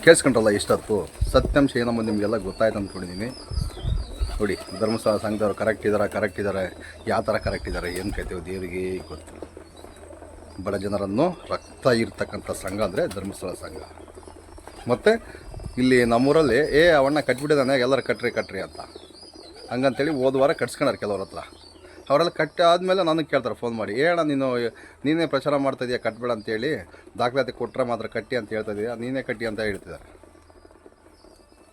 ಕೇಳಿಸ್ಕೊಂಡ್ರಲ್ಲ ಇಷ್ಟೊತ್ತು. ಸತ್ಯಾಂಶ ಏನಮ್ಮ ನಿಮಗೆಲ್ಲ ಗೊತ್ತಾಯ್ತು ಅಂದ್ಕೊಂಡಿದ್ದೀನಿ ನೋಡಿ ಧರ್ಮಸ್ಥಳ ಸಂಘದವ್ರು ಕರೆಕ್ಟ್ ಇದ್ದಾರೆ ಕರೆಕ್ಟ್ ಇದ್ದಾರೆ ಯಾವ ಥರ ಕರೆಕ್ಟ್ ಇದ್ದಾರೆ ಏನು ಕೈತೇವೆ ದೇವರಿಗೆ ಗೊತ್ತು ಬಡ ಜನರನ್ನು ರಕ್ತ ಇರ್ತಕ್ಕಂಥ ಸಂಘ ಅಂದರೆ ಧರ್ಮಸ್ಥಳ ಸಂಘ. ಮತ್ತು ಇಲ್ಲಿ ನಮ್ಮೂರಲ್ಲಿ, ಏ, ಅವಣ್ಣ ಕಟ್ಬಿಟ್ಟಿದ್ದಾನೆ, ಎಲ್ಲರೂ ಕಟ್ರಿ ಕಟ್ರಿ ಅಂತ. ಹಂಗಂತೇಳಿ ಹೋದ ವಾರ ಕಟ್ಸ್ಕೊಂಡಾರೆ ಕೆಲವ್ರ ಹತ್ರ. ಅವರೆಲ್ಲ ಕಟ್ಟಿ ಆದಮೇಲೆ ನನಗೆ ಕೇಳ್ತಾರೆ, ಫೋನ್ ಮಾಡಿ, ಏ, ಅಣ್ಣ, ನೀನು, ನೀನೇ ಪ್ರಚಾರ ಮಾಡ್ತಾ ಇದೀಯ, ಕಟ್ಬೇಡ ಅಂತೇಳಿ, ದಾಖಲಾತಿ ಕೊಟ್ಟರೆ ಮಾತ್ರ ಕಟ್ಟಿ ಅಂತ ಹೇಳ್ತಾ ನೀನೇ ಕಟ್ಟಿ ಅಂತ ಹೇಳ್ತಿದ್ದಾರೆ.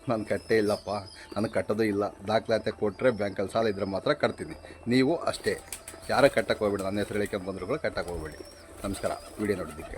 ನಾನು ಕಟ್ಟೇ ಇಲ್ಲಪ್ಪ ನನಗೆ ಕಟ್ಟೋದು ಇಲ್ಲ. ದಾಖಲಾತಿ ಕೊಟ್ಟರೆ ಬ್ಯಾಂಕಲ್ಲಿ ಸಾಲ ಇದ್ರೆ ಮಾತ್ರ ಕಟ್ತೀನಿ. ನೀವು ಅಷ್ಟೇ. ಯಾರ ಕಟ್ಟಕ್ಕೆ ಹೋಗ್ಬೇಡಿ, ನನ್ನ ಹೆಸರು ಹೇಳಿಕೆ ಬಂದ್ರು ಕೂಡ ಕಟ್ಟಕ್ಕೆ ಹೋಗ್ಬೇಡಿ. ನಮಸ್ಕಾರ. ವಿಡಿಯೋ ನೋಡೋದಕ್ಕೆ